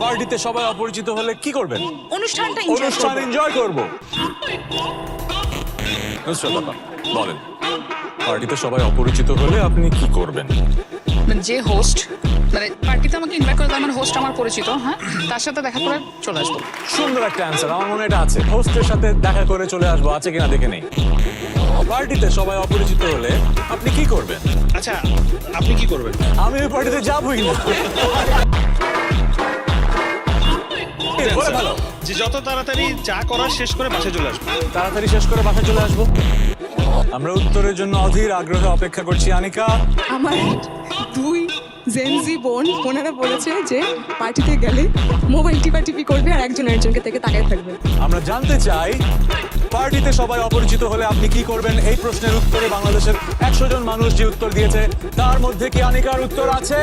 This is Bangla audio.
পার্টিতে সবাই অপরিচিত হলে কি করবেন? অনুষ্ঠানটা অনুষ্ঠান। এনজয় করব। বলেন পার্টিতে সবাই অপরিচিত হলে আপনি কি করবেন? মানে যে হোস্ট মানে পার্টিতে আমাকে ইনভাইট করে তার মানে হোস্ট আমার পরিচিত হ্যাঁ? তার সাথে দেখা করে চলে আসব। সুন্দর একটা অ্যান্সার আমার মনে এটা আছে। হোস্টের সাথে দেখা করে চলে আসব আছে কিনা দেখে নেই। পার্টিতে সবাই অপরিচিত হলে আপনি কি করবেন? আচ্ছা আপনি কি করবেন? আমি ওই পার্টিতে যাবই না। ভালো যে যত তাড়াতাড়ি চা করার শেষ করে বাসে চলে আসব। তাড়াতাড়ি শেষ করে বাসায় চলে আসব। আমরা উত্তরের জন্য অধীর আগ্রহে অপেক্ষা করছি আনিকা। আমার দুই জেনজি বোন ওনারা বলেছে যে পার্টিতে গেলে মোবাইল টিপাটিপি করবে আর একজন একজনকে থেকে তাকায় থাকবে। আমরা জানতে চাই পার্টিতে সবাই অপরিচিত হলে আপনি কি করবেন? এই প্রশ্নের উত্তরে বাংলাদেশের একশো জন মানুষ যে উত্তর দিয়েছে তার মধ্যে কি আনিকার উত্তর আছে?